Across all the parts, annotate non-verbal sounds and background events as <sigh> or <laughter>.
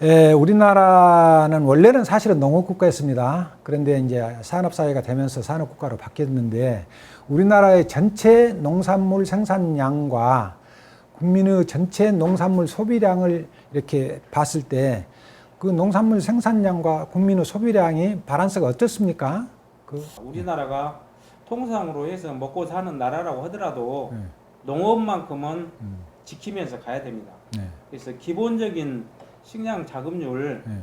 예, 우리나라는 원래는 사실은 농업국가였습니다. 그런데 이제 산업사회가 되면서 산업국가로 바뀌었는데 우리나라의 전체 농산물 생산량과 국민의 전체 농산물 소비량을 이렇게 봤을 때 그 농산물 생산량과 국민의 소비량이 바란스가 어떻습니까? 그 우리나라가 통상으로 해서 먹고 사는 나라라고 하더라도 네. 농업만큼은 음, 지키면서 가야 됩니다. 네, 그래서 기본적인 식량 자급률 네,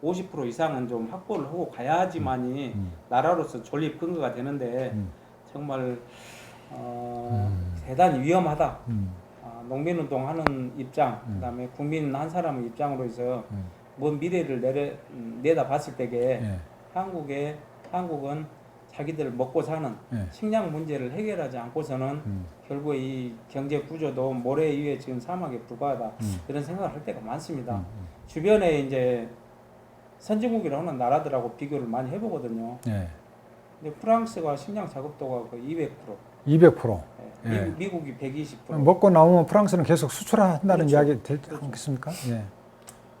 50% 이상은 좀 확보를 하고 가야지만이 음, 나라로서 존립 근거가 되는데 음, 정말 어, 대단히 위험하다. 음, 아, 농민운동 하는 입장, 음. 그다음에 국민 한 사람의 입장으로 해서 음, 먼 미래를 내려 음, 내다 봤을 때에 네, 한국의 한국은 자기들 먹고 사는 네, 식량 문제를 해결하지 않고서는 음, 결국 이 경제 구조도 모래 위에 지금 사막에 불과하다 음, 그런 생각을 할 때가 많습니다. 음, 주변에 이제 선진국이라고 하는 나라들하고 비교를 많이 해보거든요. 네, 근데 프랑스가 식량 자급도가 거의 200%, 200%. 예. 예. 미, 미국이 120%. 먹고 나오면 프랑스는 계속 수출한다는 그렇죠. 이야기 될 그렇죠. 않겠습니까? 예.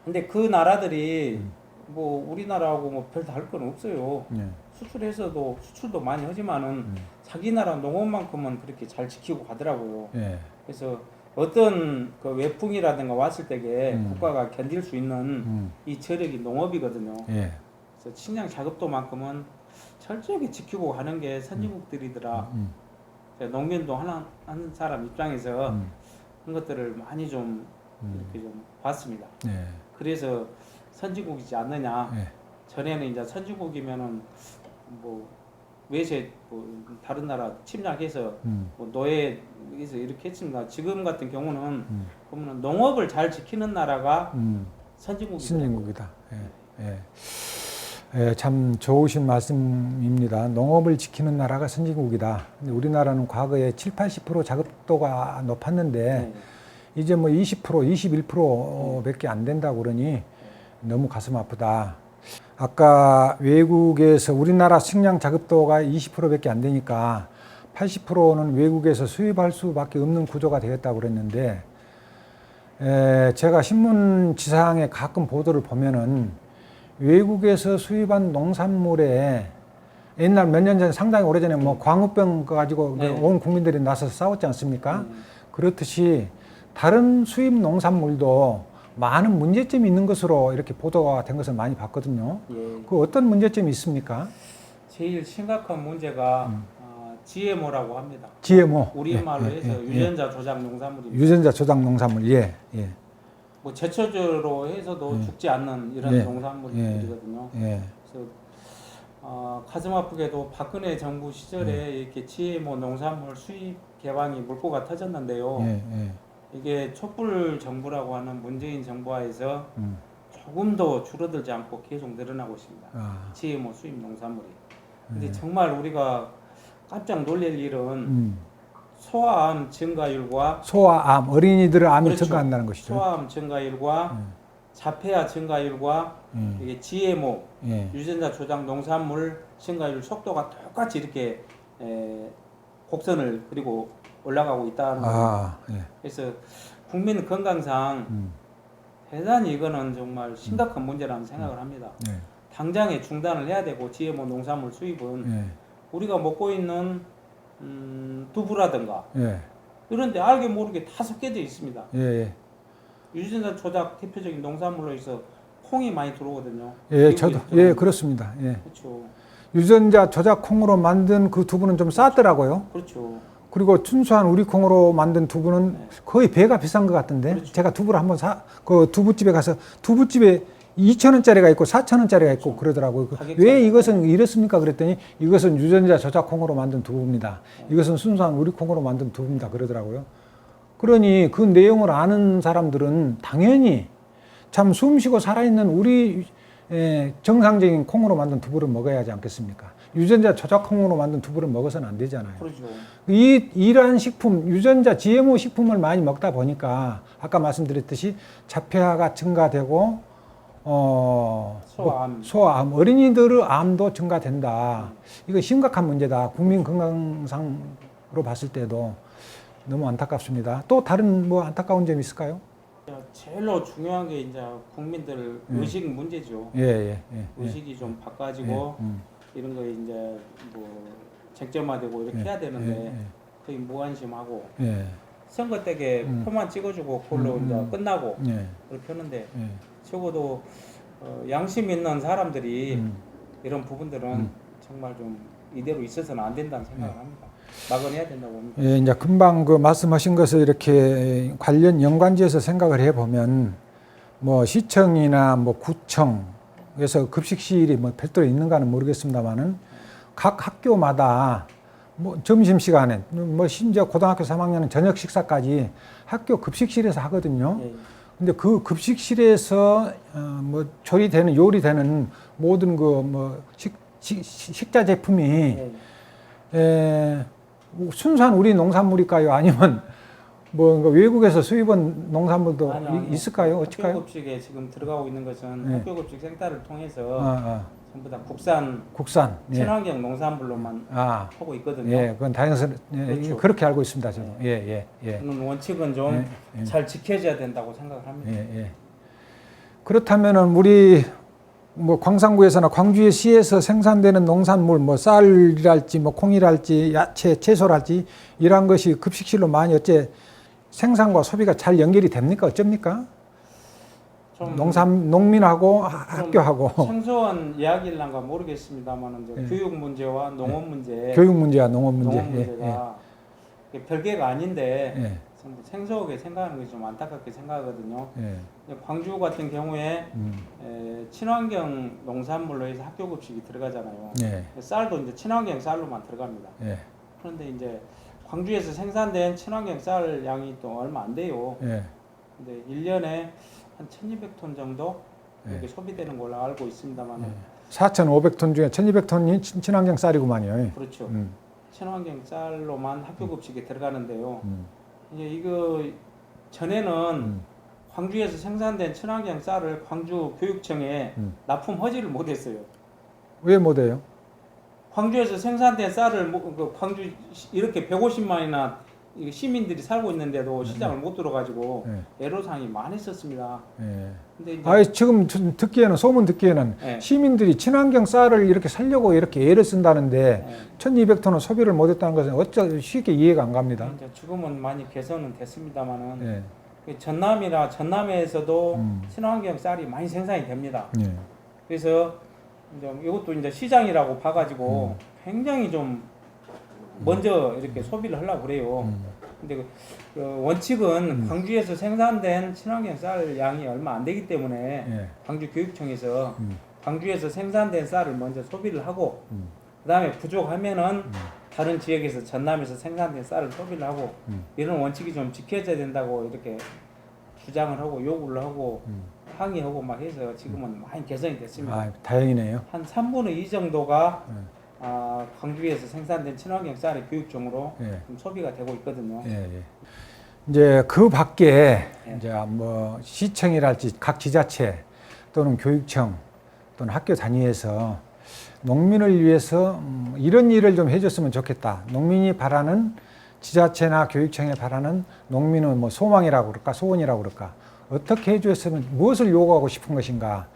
근데 그 나라들이 음. 뭐 우리나라하고 뭐 별 다를 건 없어요. 예. 수출해서도 수출도 많이 하지만은 음. 자기 나라 농업만큼은 그렇게 잘 지키고 가더라고요. 예. 그래서 어떤 그 외풍이라든가 왔을 때에 음. 국가가 견딜 수 있는 음. 이 저력이 농업이거든요. 예. 그래서 식량 자급도만큼은 철저하게 지키고 가는 게 선진국들이더라. 음. 제가 농민도 하나 하는 사람 입장에서 음. 그런 것들을 많이 좀 음. 이렇게 좀 봤습니다. 예. 그래서 선진국이지 않느냐. 예. 전에는 이제 선진국이면은 뭐 외세 뭐 다른 나라 침략해서 음. 뭐 노예에서 이렇게 했습니다. 지금 같은 경우는 음. 보면은 농업을 잘 지키는 나라가 음. 선진국이다. 신진국이다. 예. 예. 예, 참 좋으신 말씀입니다. 농업을 지키는 나라가 선진국이다. 근데 우리나라는 과거에 7, 80% 자급도가 높았는데 네. 이제 뭐 20%, 21%밖에 안 된다고 그러니 너무 가슴 아프다. 아까 외국에서 우리나라 식량 자급도가 20%밖에 안 되니까 80%는 외국에서 수입할 수밖에 없는 구조가 되었다고 그랬는데 에, 제가 신문 지상에 가끔 보도를 보면은 외국에서 수입한 농산물에 옛날 몇 년 전에 상당히 오래전에 뭐 광우병 가지고 네. 온 국민들이 나서서 싸웠지 않습니까? 음. 그렇듯이 다른 수입 농산물도 많은 문제점이 있는 것으로 이렇게 보도가 된 것을 많이 봤거든요. 예. 그 어떤 문제점이 있습니까? 제일 심각한 문제가 음. 어, GMO라고 합니다. GMO. 우리말로 예, 해서 예, 예. 유전자 조작 농산물입니다. 유전자 조작 농산물. 예, 예, 뭐 제초제로 해서도 예. 죽지 않는 이런 예. 농산물들이거든요. 예. 그래서 어, 가슴 아프게도 박근혜 정부 시절에 네. 이렇게 GMO 농산물 수입 개방이 물꼬가 터졌는데요. 이게 촛불 정부라고 하는 문재인 정부하에서 음. 조금도 줄어들지 않고 계속 늘어나고 있습니다. 아, GMO 수입 농산물이. 근데 네. 정말 우리가 깜짝 놀랄 일은 음. 소아암 증가율과 소아 암 어린이들의 암이 그렇죠. 증가한다는 것이죠. 소아암 증가율과 음. 자폐아 증가율과 예, 이게 GMO 예. 유전자 조작 농산물 증가율 속도가 똑같이 이렇게 에, 곡선을 그리고 올라가고 있다는. 아, 예. 그래서 국민 건강상 음. 대단히 이거는 정말 심각한 문제라는 생각을 합니다. 예. 당장에 중단을 해야 되고 GMO 농산물 수입은 예. 우리가 먹고 있는 음, 두부라든가 예. 이런데 알게 모르게 다 섞여져 있습니다. 예. 예. 유전자 조작 대표적인 농산물로 해서 콩이 많이 들어오거든요. 예, 저도 들어오는 예, 그렇습니다. 예. 그렇죠. 유전자 조작 콩으로 만든 그 두부는 좀 싸더라고요. 그렇죠. 그리고 순수한 우리 콩으로 만든 두부는 네. 거의 배가 비싼 것 같은데 그렇죠. 제가 두부를 한번 사 그 두부집에 가서 두부집에 2천 원짜리가 있고 4천 원짜리가 있고 그러더라고요. 그왜 이것은 이렇습니까? 그랬더니 이것은 유전자 조작 콩으로 만든 두부입니다. 이것은 순수한 우리 콩으로 만든 두부입니다. 그러더라고요. 그러니 그 내용을 아는 사람들은 당연히 참 숨쉬고 살아있는 우리 에, 정상적인 콩으로 만든 두부를 먹어야 하지 않겠습니까? 유전자 조작 콩으로 만든 두부를 먹어서는 안 되잖아요. 그렇죠. 이 이러한 식품 유전자 GMO 식품을 많이 먹다 보니까 아까 말씀드렸듯이 자폐아가 증가되고 어 소아암. 소아암 어린이들의 암도 증가된다. 이거 심각한 문제다. 국민 건강상으로 봤을 때도 너무 안타깝습니다. 또 다른 뭐 안타까운 점 있을까요? 제일로 중요한 게 이제 국민들 음. 의식 문제죠. 예, 예, 예. 예. 의식이 좀 바꿔지고 예, 음, 이런 거 이제 뭐 쟁점화되고 이렇게 예, 해야 되는데 예, 거의 무관심하고 예, 예, 선거 때게 음. 표만 찍어주고 그걸로 음, 이제 음. 끝나고 예, 그렇게 하는데 예. 적어도 어, 양심 있는 사람들이 음. 이런 부분들은 음. 정말 좀 이대로 있어서는 안 된다는 생각을 합니다. 막아내야 된다고 봅니다. 예, 이제 금방 그 말씀하신 것을 이렇게 관련 연관지에서 생각을 해보면 뭐 시청이나 뭐 구청 에서 급식실이 뭐 별도로 있는가는 모르겠습니다만은 각 학교마다 뭐 점심 시간에 뭐 심지어 고등학교 3학년은 저녁 식사까지 학교 급식실에서 하거든요. 예, 근데 그 급식실에서 어, 뭐 조리되는 요리되는 모든 그 뭐 식자 제품이 예. 에, 순수한 우리 농산물일까요? 아니면 뭐 외국에서 수입한 농산물도 아니요, 이- 아니요. 있을까요? 어떨까요? 학교급식에 지금 들어가고 있는 것은 네. 학교급식 생태를 통해서 아, 아, 전부 다 국산 국산. 예. 친환경 농산물로만 아, 하고 있거든요. 예, 그건 다양스럽. 예, 그렇죠. 그렇게 알고 있습니다. 저도. 예, 예, 예. 저는 원칙은 좀 예, 잘 예. 지켜져야 된다고 생각을 합니다. 예, 예. 그렇다면은 우리 뭐 광산구에서나 광주의 시에서 생산되는 농산물 뭐 쌀이랄지 뭐 콩이랄지 야채 채소랄지 이러한 것이 급식실로 많이 어째 생산과 소비가 잘 연결이 됩니까 어쩝니까? 좀 농산 농민하고 학교하고 <laughs> 생소한 이야기일란가 모르겠습니다만 예. 교육 문제와 농업 문제, 교육 문제와 농업 문제. 농업 문제가 이게 별개가 아닌데 예, 예, 좀 생소하게 생각하는 게 좀 안타깝게 생각하거든요. 예, 광주 같은 경우에 음, 에, 친환경 농산물로 해서 학교 급식이 들어가잖아요. 예, 쌀도 이제 친환경 쌀로만 들어갑니다. 예, 그런데 이제 광주에서 생산된 친환경 쌀 양이 또 얼마 안 돼요. 예, 근데 1년에 한 1200톤 정도 예. 이렇게 소비되는 걸로 알고 있습니다만 예. 4,500톤 중에 1,200톤이 친환경 쌀이구만요. 그렇죠. 음, 친환경 쌀로만 학교 급식에 들어가는데요. 음, 이제 이거 전에는 음. 광주에서 생산된 친환경 쌀을 광주 교육청에 음. 납품 허지를 못했어요. 왜 못해요? 광주에서 생산된 쌀을 뭐- 그 광주 시- 이렇게 150만이나 시민들이 살고 있는데도 시장을 못 들어가지고 예, 애로사항이 많이 있었습니다. 예. 근데 아니 지금 저- 듣기에는 소문 듣기에는 예, 시민들이 친환경 쌀을 이렇게 살려고 이렇게 애를 쓴다는데 예. 1,200톤은 소비를 못했다는 것은 어쩌 쉽게 이해가 안 갑니다. 이제 지금은 많이 개선은 됐습니다만은 그 예, 전남이나 전남에서도 음. 친환경 쌀이 많이 생산이 됩니다. 예, 그래서 이제 이것도 이제 시장이라고 봐가지고 굉장히 좀 먼저 이렇게 소비를 하려고 그래요. 음, 근데 그, 그 원칙은 음. 광주에서 생산된 친환경 쌀 양이 얼마 안 되기 때문에 예, 광주 교육청에서 음, 광주에서 생산된 쌀을 먼저 소비를 하고 음, 그다음에 부족하면은 음. 다른 지역에서 전남에서 생산된 쌀을 소비를 하고 음. 이런 원칙이 좀 지켜져야 된다고 이렇게 주장을 하고 요구를 하고 음. 항의하고 막 해서 지금은 많이 개선이 됐습니다. 아, 다행이네요. 한 3분의 2 정도가 예, 아, 광주에서 생산된 친환경 쌀이 교육종으로 예. 좀 소비가 되고 있거든요. 예, 예. 이제 그 밖에 예. 이제 뭐 시청이랄지 각 지자체 또는 교육청 또는 학교 단위에서 농민을 위해서 음, 이런 일을 좀 해줬으면 좋겠다. 농민이 바라는 지자체나 교육청에 바라는 농민은 뭐 소망이라고 그럴까 소원이라고 그럴까 어떻게 해줬으면 무엇을 요구하고 싶은 것인가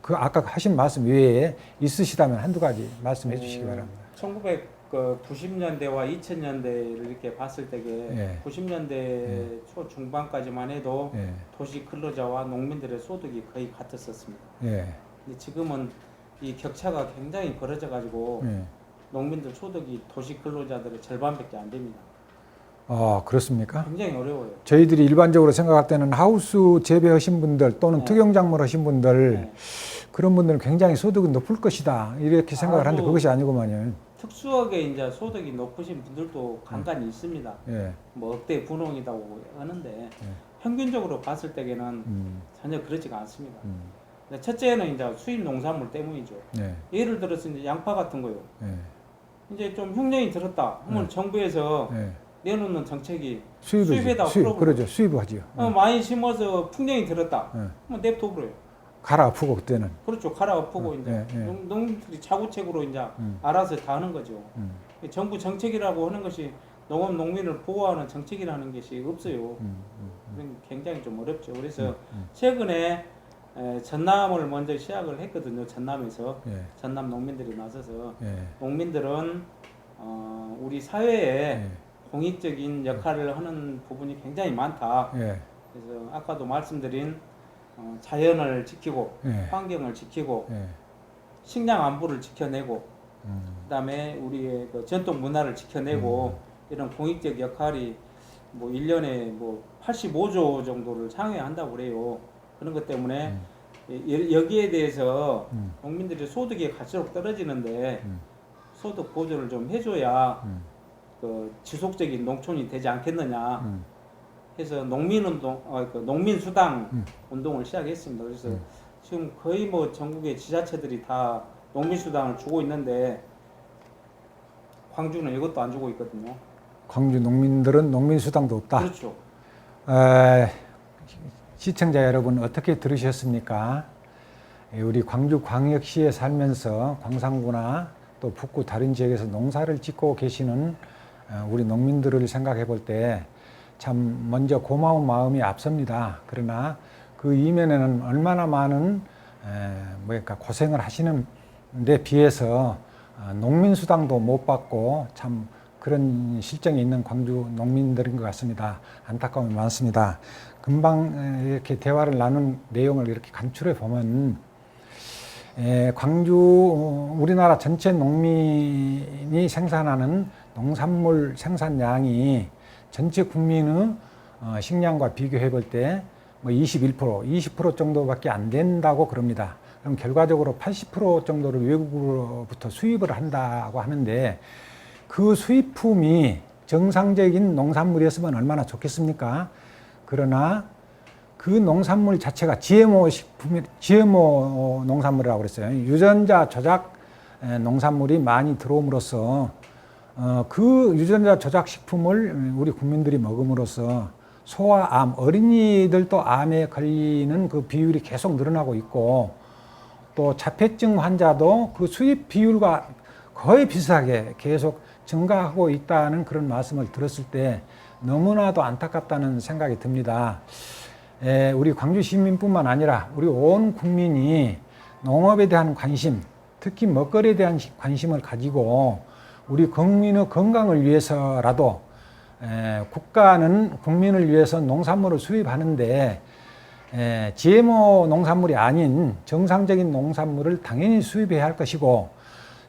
그 아까 하신 말씀 외에 있으시다면 한두 가지 말씀해 주시기 바랍니다. 1990년대와 2000년대를 이렇게 봤을 때게 예. 90년대 초 중반까지만 해도 예, 도시 근로자와 농민들의 소득이 거의 같았었습니다. 예, 근데 지금은 이 격차가 굉장히 벌어져 가지고 예. 농민들 소득이 도시 근로자들의 절반밖에 안 됩니다. 아 그렇습니까? 굉장히 어려워요. 저희들이 일반적으로 생각할 때는 하우스 재배하신 분들 또는 네. 특용작물 하신 분들 네. 그런 분들은 굉장히 소득이 높을 것이다 이렇게 생각을 하는데 그것이 아니구만요. 특수하게 이제 소득이 높으신 분들도 간간히 있습니다. 예, 뭐 억대 분홍이라고 하는데 네. 평균적으로 봤을 때에는 음, 전혀 그렇지가 않습니다. 음, 첫째는 이제 수입 농산물 때문이죠. 예, 예를 들어서 이제 양파 같은 거요. 예, 이제 좀 흉년이 들었다. 하면 네. 정부에서 예. 내놓는 정책이 수입을 수입에다 수입 풀어버려. 그러죠 수입하지요. 어, 많이 심어서 풍년이 들었다. 예. 그럼 냅둬 버려요. 갈아 아프고 그때는. 그렇죠. 갈아 엎고 이제 예, 예. 농- 농민들이 자구책으로 이제 음, 알아서 다 하는 거죠. 음, 정부 정책이라고 하는 것이 농업 농민을 보호하는 정책이라는 것이 없어요. 음, 그건 굉장히 좀 어렵죠. 그래서 음. 최근에 에, 전남을 먼저 시작을 했거든요. 전남에서 예, 전남 농민들이 나서서 예, 농민들은 어, 우리 사회에 예, 공익적인 역할을 하는 부분이 굉장히 많다. 예, 그래서 아까도 말씀드린 어, 자연을 지키고 예, 환경을 지키고 예, 식량 안보를 지켜내고 음, 그다음에 우리의 그 전통 문화를 지켜내고 이런 공익적 역할이 뭐 1년에 뭐 85조 정도를 상회한다고 그래요. 그런 것 때문에 음. 여- 여기에 대해서 음. 농민들의 소득이 갈수록 떨어지는데 음. 소득 보조를 좀 해줘야 음, 그 지속적인 농촌이 되지 않겠느냐 음, 해서 농민운동, 어, 그 농민수당 음. 운동을 시작했습니다. 그래서 음. 지금 거의 뭐 전국의 지자체들이 다 농민수당을 주고 있는데 광주는 이것도 안 주고 있거든요. 광주 농민들은 농민수당도 없다. 그렇죠. 에, 시청자 여러분 어떻게 들으셨습니까? 예, 우리 광주 광역시에 살면서 광산구나 또 북구 다른 지역에서 농사를 짓고 계시는 어, 우리 농민들을 생각해 볼 때 참 먼저 고마운 마음이 앞섭니다. 그러나 그 이면에는 얼마나 많은 에, 뭐랄까 고생을 하시는 데 비해서 어, 농민 수당도 못 받고 참 그런 실정이 있는 광주 농민들인 것 같습니다. 안타까움이 많습니다. 금방 에, 이렇게 대화를 나눈 내용을 이렇게 간추려 보면 에, 광주 어, 우리나라 전체 농민이 생산하는 농산물 생산량이 전체 국민의 어, 식량과 비교해 볼 때 뭐 21%, 20% 정도밖에 안 된다고 그럽니다. 그럼 결과적으로 80% 정도를 외국으로부터 수입을 한다고 하는데 그 수입품이 정상적인 농산물이었으면 얼마나 좋겠습니까? 그러나 그 농산물 자체가 GMO 식품이 GMO 농산물이라고 그랬어요. 유전자 조작 에, 농산물이 많이 들어옴으로써 어, 그 유전자 조작 식품을 우리 국민들이 먹음으로써 소아 암, 어린이들도 암에 걸리는 그 비율이 계속 늘어나고 있고 또 자폐증 환자도 그 수입 비율과 거의 비슷하게 계속 증가하고 있다는 그런 말씀을 들었을 때 너무나도 안타깝다는 생각이 듭니다. 에, 우리 광주 시민뿐만 아니라 우리 온 국민이 농업에 대한 관심, 특히 먹거리에 대한 시- 관심을 가지고 우리 국민의 건강을 위해서라도 에, 국가는 국민을 위해서 농산물을 수입하는데 에, GMO 농산물이 아닌 정상적인 농산물을 당연히 수입해야 할 것이고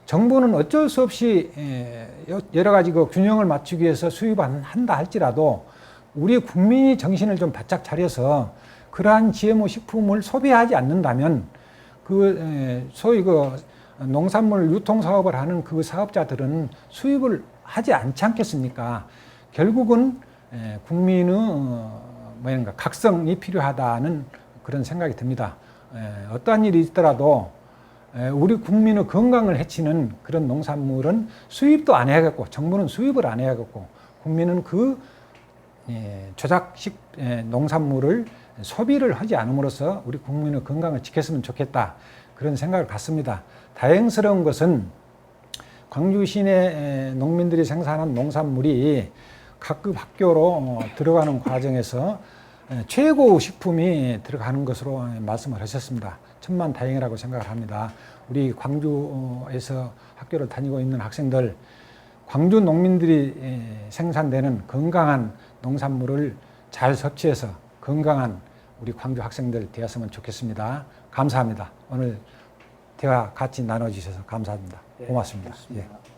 정부는 어쩔 수 없이 에, 여- 여러 가지 그 균형을 맞추기 위해서 수입한다 할지라도 우리 국민이 정신을 좀 바짝 차려서 그러한 GMO 식품을 소비하지 않는다면 그 에, 소위 그 농산물 유통 사업을 하는 그 사업자들은 수입을 하지 않지 않겠습니까? 결국은 에, 국민의 어, 뭐인가 각성이 필요하다는 그런 생각이 듭니다. 에, 어떠한 일이 있더라도 에, 우리 국민의 건강을 해치는 그런 농산물은 수입도 안 해야겠고 정부는 수입을 안 해야겠고 국민은 그 예, 조작식 예, 농산물을 소비를 하지 않음으로써 우리 국민의 건강을 지켰으면 좋겠다 그런 생각을 갖습니다. 다행스러운 것은 광주 시내 에, 농민들이 생산한 농산물이 각급 학교로 어, 들어가는 과정에서 에, 최고 식품이 들어가는 것으로 말씀을 하셨습니다. 천만 다행이라고 생각을 합니다. 우리 광주에서 학교를 다니고 있는 학생들, 광주 농민들이 에, 생산되는 건강한 농산물을 잘 섭취해서 건강한 우리 광주 학생들 되었으면 좋겠습니다. 감사합니다. 오늘 대화 같이 나눠주셔서 감사합니다. 네, 고맙습니다. 고맙습니다. 예.